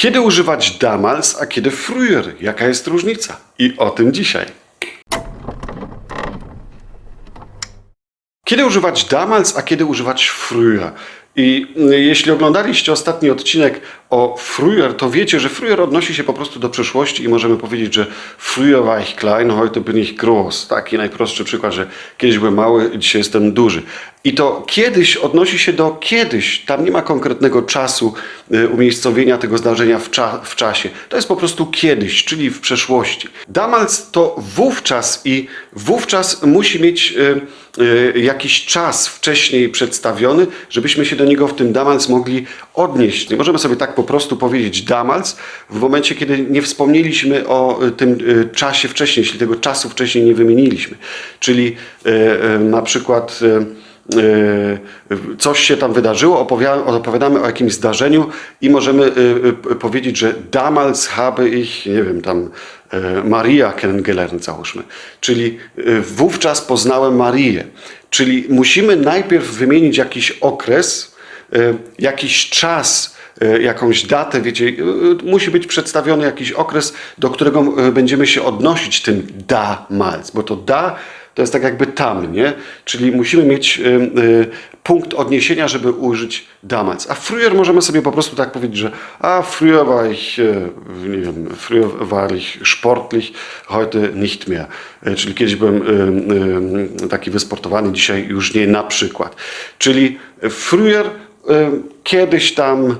Kiedy używać damals, a kiedy früher? Jaka jest różnica? I o tym dzisiaj. Kiedy używać damals, a kiedy używać früher? I y, jeśli oglądaliście ostatni odcinek o früher, to wiecie, że früher odnosi się po prostu do przeszłości i możemy powiedzieć, że früher war ich klein, heute bin ich groß. Taki najprostszy przykład, że kiedyś byłem mały, dzisiaj jestem duży. I to kiedyś odnosi się do kiedyś. Tam nie ma konkretnego czasu y, umiejscowienia tego zdarzenia w, cza w czasie. To jest po prostu kiedyś, czyli w przeszłości. Damals to wówczas i wówczas musi mieć y, y, jakiś czas wcześniej przedstawiony, żebyśmy się do niego w tym damals mogli odnieść. Nie możemy sobie tak po prostu powiedzieć damals w momencie, kiedy nie wspomnieliśmy o y, tym y, czasie wcześniej, jeśli tego czasu wcześniej nie wymieniliśmy. Czyli y, na przykład coś się tam wydarzyło, opowia- opowiadamy o jakimś zdarzeniu i możemy powiedzieć, że damals habe ich, nie wiem, tam Maria kennengelernt, załóżmy. Czyli wówczas poznałem Marię. Czyli musimy najpierw wymienić jakiś okres, jakiś czas, y, jakąś datę, wiecie, y, y, musi być przedstawiony jakiś okres, do którego y, będziemy się odnosić tym damals, bo to da to jest tak jakby tam, nie? Czyli musimy mieć y, y, punkt odniesienia, żeby użyć damals. A früher możemy sobie po prostu tak powiedzieć, że a früher war ich, y, nie wiem, früher war ich sportlich, heute nicht mehr. Y, Czyli kiedyś byłem y, y, taki wysportowany, dzisiaj już nie na przykład. Czyli früher y, kiedyś tam,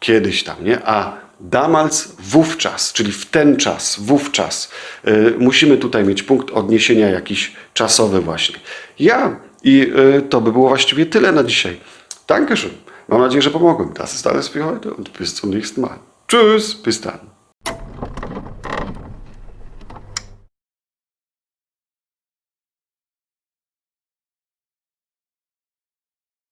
kiedyś tam, nie? A damals wówczas, czyli w ten czas, wówczas. Y, musimy tutaj mieć punkt odniesienia jakiś czasowy właśnie. Ja i y, to by było właściwie tyle na dzisiaj. Dankeschön. Mam nadzieję, że pomogłem. Das ist alles für heute und bis zum nächsten Mal. Tschüss, bis dann.